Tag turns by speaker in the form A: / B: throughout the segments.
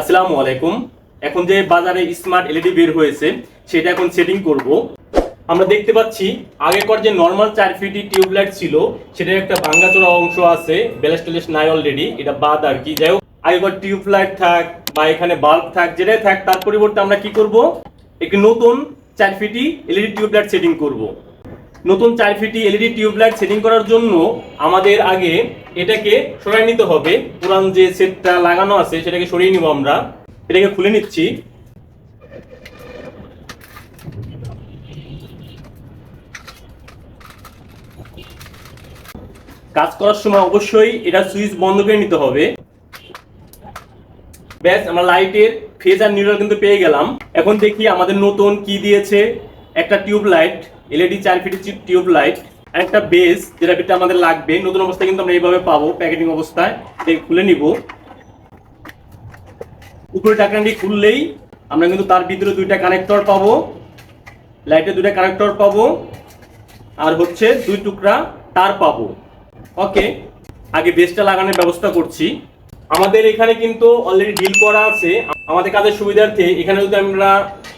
A: আসসালামু আলাইকুম। এখন যে বাজারে স্মার্ট এলইডি বের হয়েছে, সেটা এখন সেটিং করব। আমরা দেখতে পাচ্ছি, আগেকার যে নর্মাল চার ফিটি টিউবলাইট ছিল, সেটার একটা ভাঙ্গাচোরা অংশ আছে ব্যালেস নাই অলরেডি এটা বাদ আর কি। যাই হোক, আগেকার টিউবলাইট থাক বা এখানে বাল্ব থাক, যেটাই থাক, তার পরিবর্তে আমরা কি করব? একটি নতুন চার ফিটি এলইডি টিউবলাইট সেটিং করব। নতুন চার ফিটি এলইডি টিউবলাইট সেটিং করার জন্য আমাদের আগে এটাকে সরাই নিতে হবে। পুরান যে সেটটা লাগানো আছে, সেটাকে সরিয়ে নিব আমরা। এটাকে খুলে নিচ্ছি। কাজ করার সময় অবশ্যই এটা সুইচ বন্ধ করে নিতে হবে। ব্যাস, আমরা লাইটের ফেজ আর নিউট্রাল কিন্তু পেয়ে গেলাম। এখন দেখি আমাদের নতুন কি দিয়েছে একটা টিউব লাইট এলইডি চার ফিটের টিউব লাইট একটা বেস যেটা বিটটা আমাদের লাগবে, নতুন অবস্থায় কিন্তু আমরা এইভাবে পাবো প্যাকেটিং অবস্থায়। খুলে নিব। উপরে টাকাটি খুললেই আমরা কিন্তু তার ভিতরে দুইটা কানেক্টর পাবো লাইটের দুইটা কানেক্টর পাবো, আর হচ্ছে দুই টুকরা তার পাবো। ওকে আগে বেসটা লাগানোর ব্যবস্থা করছি। আমাদের এখানে কিন্তু অলরেডি ডিল করা আছে। আমাদের কাজের সুবিধার্থে এখানে যদি আমরা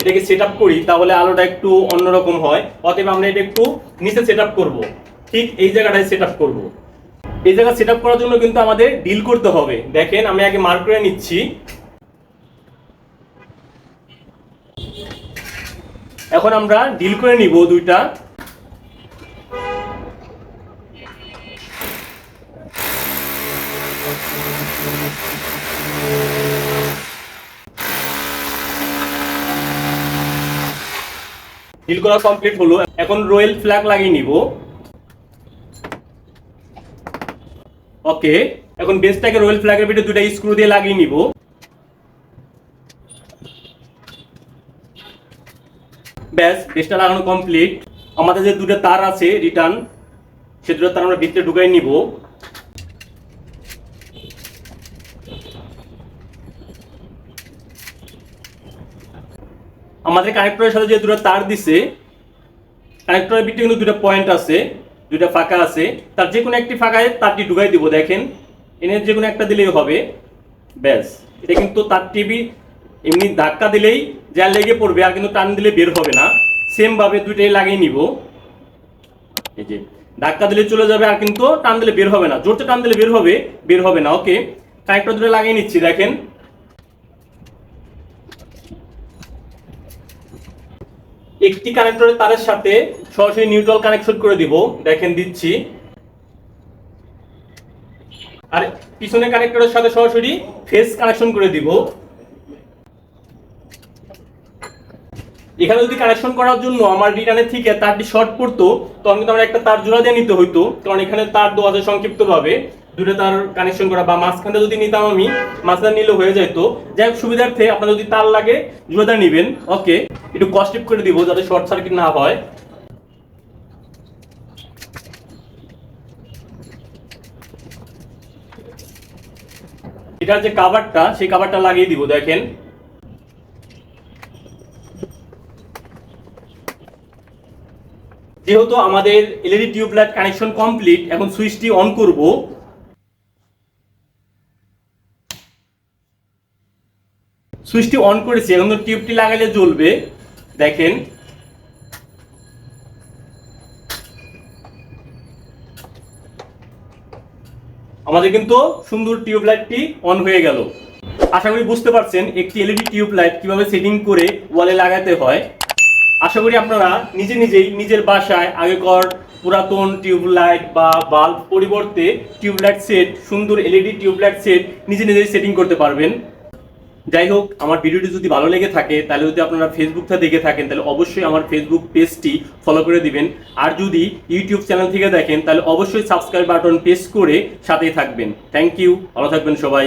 A: এটাকে সেট করি, তাহলে আলোটা একটু অন্যরকম হয়। অতএব আমরা এটা একটু নিচে সেট করব। ঠিক এই জায়গাটায় সেট করব। এই জায়গা সেট করার জন্য কিন্তু আমাদের ডিল করতে হবে। দেখেন, আমি আগে মার্ক করে নিচ্ছি। এখন আমরা ডিল করে নিব দুইটা। ডিল করা কমপ্লিট হলো। এখন রয়েল ফ্ল্যাগ লাগিয়ে নিব। ওকে এখন বেসটাকে রয়েল ফ্ল্যাগের ভিতরে দুটা স্ক্রু দিয়ে লাগিয়ে নিব। ব্যাস বেসটা লাগানো কমপ্লিট আমাদের যে দুটো তার আছে রিটার্ন সে দুটো তার আমরা ভিতরে ঢুকাই নিব। আমাদের কানেক্টরের সাথে যে দুটো তার দিছে কানেক্টরের ভিতরে কিন্তু দুটো পয়েন্ট আছে, দুটো ফাঁকা আছে। তার যে কোনো একটি ফাঁকায় তারটি ঢুকাই দিব, দেখেন। এনে যে কোনো একটা দিলেই হবে। ব্যাস, এটা কিন্তু তার টিভি এমনি ধাক্কা দিলেই যা লেগে পড়বে আর কিন্তু টান দিলে বের হবে না। সেম ভাবে দুইটাই লাগিয়ে নিব। এই যে, ধাক্কা দিলে চলে যাবে আর কিন্তু টান দিলে বের হবে না। জোরতে টান দিলে বের হবে বের হবে না। ওকে কানেক্টর দুটো লাগিয়ে নিচ্ছি, দেখেন। একটি কানেক্টরের তারের সাথে সরাসরি নিউট্রাল কানেকশন করে দিব। দেখেন দিচ্ছি। আর পিছনে কানেক্টরের সাথে সরাসরি ফেস কানেকশন করে দিব। এখানে যদি কানেকশন করার জন্য আমার রিটার্নের থেকে তারটি শর্ট পড়তো, তখন কিন্তু আমার একটা তার জোড়া দিয়ে নিতে হইতো, কারণ এখানে তার দেওয়া আছে সংক্ষিপ্ত ভাবে দুটো তার কানেকশন করা বা মাঝখানটা যদি নিতাম আমি মাঝখান নিলে হয়ে যেত যাই হোক, সুবিধার্থে আপনার যদি তার লাগে জোড়াটা নিবেন। ওকে, একটু কস্টিপ করে দিব যাতে শর্ট সার্কিট না হয়। এটার যে কাভারটা সেই কাভারটা লাগিয়ে দিব, দেখেন। যেহেতু আমাদের এলইডি টিউবলাইট কানেকশন কমপ্লিট এখন সুইচটি অন করব। সুইচটি অন করেছি, এখন তো টিউবটি লাগালে জ্বলবে। দেখেন। আমাদের কিন্তু সুন্দর টিউব টিউবলাইটটি অন হয়ে গেল। আশা করি বুঝতে পারছেন, একটি এলইডি টিউবলাইট কীভাবে সেটিং করে ওয়ালে লাগাতে হয়। আশা করি আপনারা নিজে নিজেই নিজের বাসায় আগেকার পুরাতন টিউবলাইট বা বাল্ব পরিবর্তে টিউবলাইট সেট, সুন্দর এলইডি টিউবলাইট সেট নিজে নিজেই সেটিং করতে পারবেন। যাই হোক, আমার ভিডিওটি যদি ভালো লেগে থাকে, তাহলে যদি আপনারা ফেসবুকটা দেখে থাকেন, তাহলে অবশ্যই আমার ফেসবুক পেজটি ফলো করে দিবেন। আর যদি ইউটিউব চ্যানেল থেকে দেখেন, তাহলে অবশ্যই সাবস্ক্রাইব বাটন প্রেস করে সাথেই থাকবেন। থ্যাংক ইউ ভালো থাকবেন সবাই।